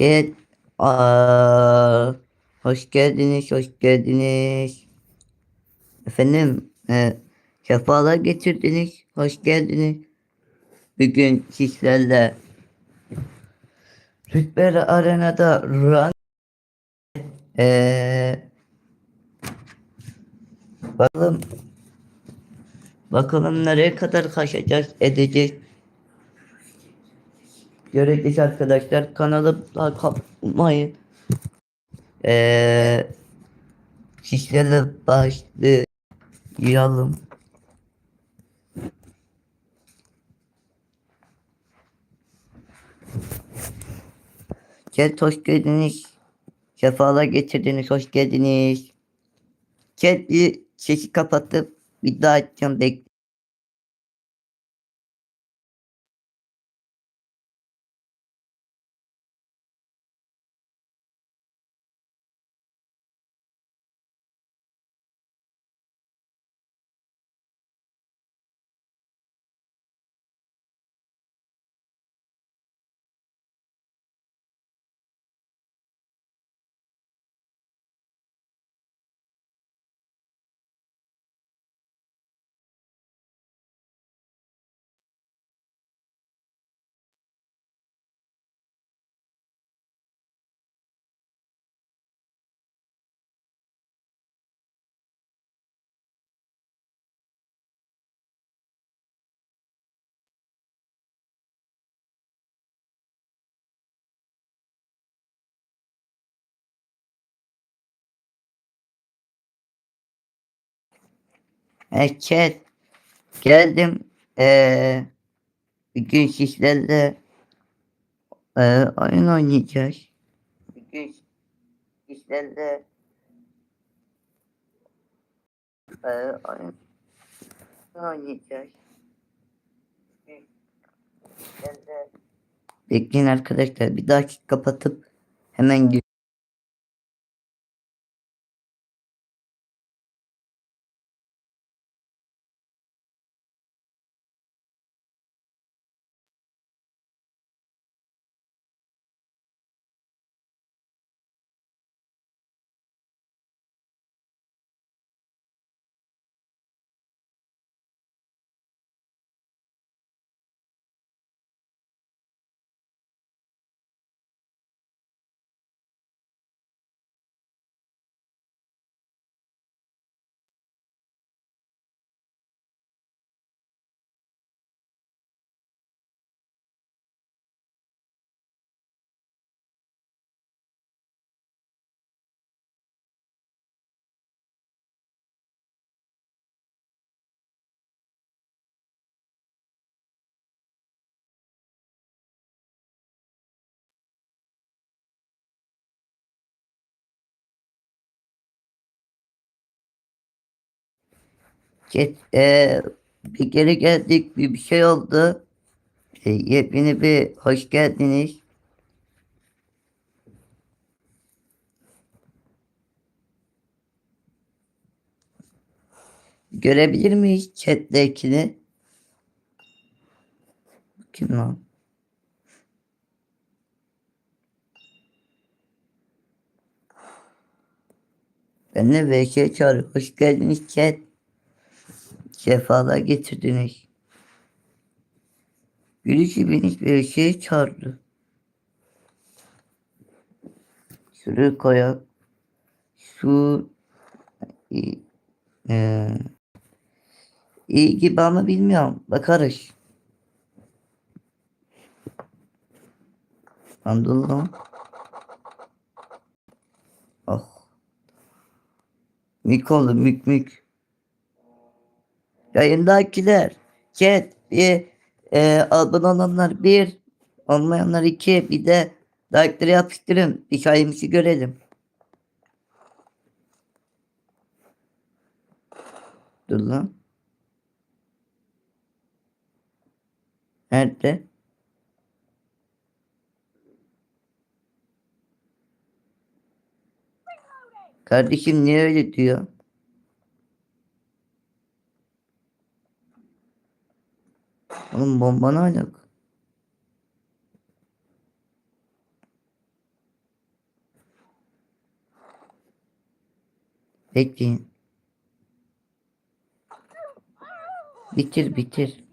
Evet. Aa, hoş geldiniz, hoş geldiniz. Efendim, e, sefalar getirdiniz, hoş geldiniz. Bugün sizlerle Rütbeli Arena'da run e, bakalım bakalım nereye kadar kaçacağız, edeceğiz. Göreceğiz arkadaşlar. Kanalı kapmayın. Ee, sizlerle başlayalım. Chat hoş geldiniz. Sefalar getirdiniz. Hoş geldiniz. Chat bir sesi kapatıp bir daha açacağım. Bek Chat. Geldim. Ee, bugün sizlerle e, oyun oynayacağız. Bugün sizlerle e, oyun oynayacağız. Bekleyin arkadaşlar. Bir dakika kapatıp hemen Chat, e, bir geri geldik. Bir, bir şey oldu. E, yepyeni bir hoş geldiniz. Görebilir miyiz chat'tekini? Kim lan? Ben de VK çağırıyor. Hoş geldiniz chat. Sefalar getirdiniz. Birisi beni VK'ye çağırdı. Şuraya koyak. Şu iyi, e, iyi gibi ama bilmiyorum. Bakarız. Hamdollah. Oh. Mik oldu mik mik. Yayındakiler. Chat. Bir, e, abone olanlar bir. Olmayanlar iki. Bir de like'ları yapıştırın. Hikayemizi görelim. Dur lan. Nerede? Kardeşim niye öyle diyor? Oğlum bomba ne alaka? Bekleyin. Bitir bitir.